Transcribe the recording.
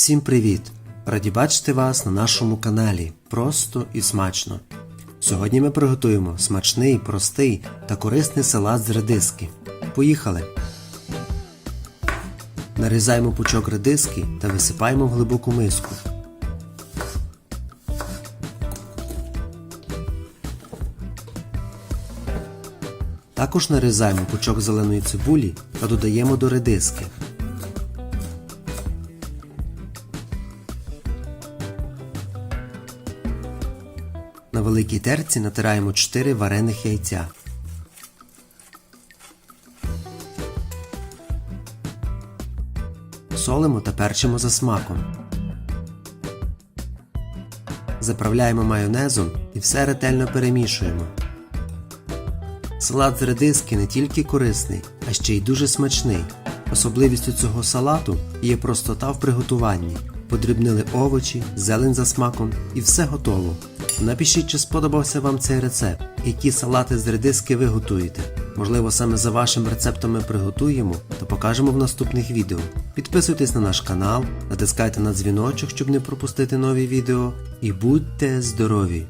Всім привіт! Раді бачити вас на нашому каналі. Просто і смачно. Сьогодні ми приготуємо смачний, простий та корисний салат з редиски. Поїхали! Нарізаємо пучок редиски та висипаємо в глибоку миску. Також нарізаємо пучок зеленої цибулі та додаємо до редиски. На великій терці натираємо 4 варених яйця. Солимо та перчимо за смаком. Заправляємо майонезом і все ретельно перемішуємо. Салат з редиски не тільки корисний, а ще й дуже смачний. Особливістю цього салату є простота в приготуванні. Подрібнили овочі, зелень за смаком і все готово. Напишіть, чи сподобався вам цей рецепт, які салати з редиски ви готуєте. Можливо, саме за вашим рецептом ми приготуємо та покажемо в наступних відео. Підписуйтесь на наш канал, натискайте на дзвіночок, щоб не пропустити нові відео. І будьте здорові!